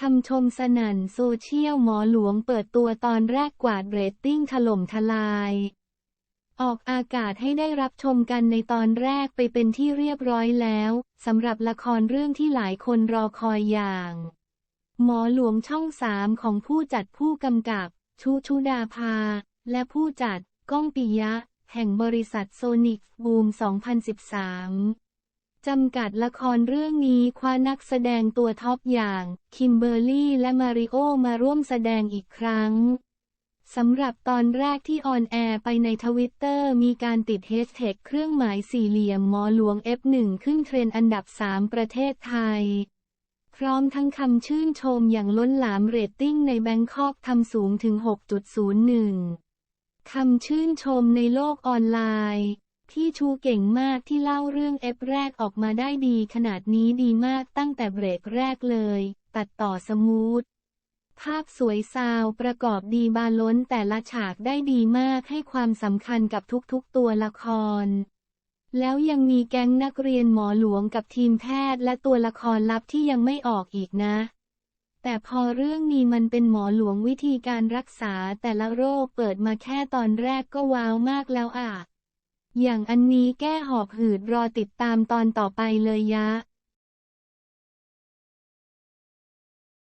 คำชมสนั่นโซเชียลหมอหลวงเปิดตัวตอนแรกกวาดเรตติ้งถล่มทลาย ออกอากาศให้ได้รับชมกันในตอนแรกไปเป็นที่เรียบร้อยแล้วสำหรับละครเรื่องที่หลายคนรอคอยอย่าง หมอหลวงช่องสามของผู้จัดผู้กำกับ ชูชุดาภา และผู้จัด ก้องปิยะ แห่งบริษัทโซนิกบูม 2013 จำกัดละครเรื่องนี้คว้านักแสดงตัวท็อปอย่าง คิมเบอร์รี่และมาริโอมาร่วมแสดงอีกครั้งสำหรับตอนแรกที่ออนแอร์ไปในทวิตเตอร์มีการติดเฮชแท็กเครื่องหมายสี่เหลี่ยมหมอหลวง F1 ขึ้นเทรนด์อันดับ 3 ประเทศไทย พร้อมทั้งคำชื่นชมอย่างล้นหลามเรตติ้งในแบงคอกทำสูงถึง 6.01 คำชื่นชมในโลกออนไลน์ พี่ชูเก่งมากที่เล่าเรื่องเอฟแรกออกมาได้ดีขนาดนี้ดีมากตั้งแต่เบรกแรกเลย ตัดต่อสมูท ภาพสวยซาวประกอบดีบาล้นแต่ละฉากได้ดีมากให้ความสำคัญกับทุกๆตัวละคร แล้วยังมีแก๊งนักเรียนหมอหลวงกับทีมแพทย์และตัวละครลับที่ยังไม่ออกอีกนะแต่พอเรื่องนี้มันเป็นหมอหลวงวิธีการรักษาแต่ละโรคเปิดมาแค่ตอนแรกก็ว้าวมากแล้วอะ อย่างอันนี้แก้หอบหืดรอติดตามตอนต่อไปเลยยะ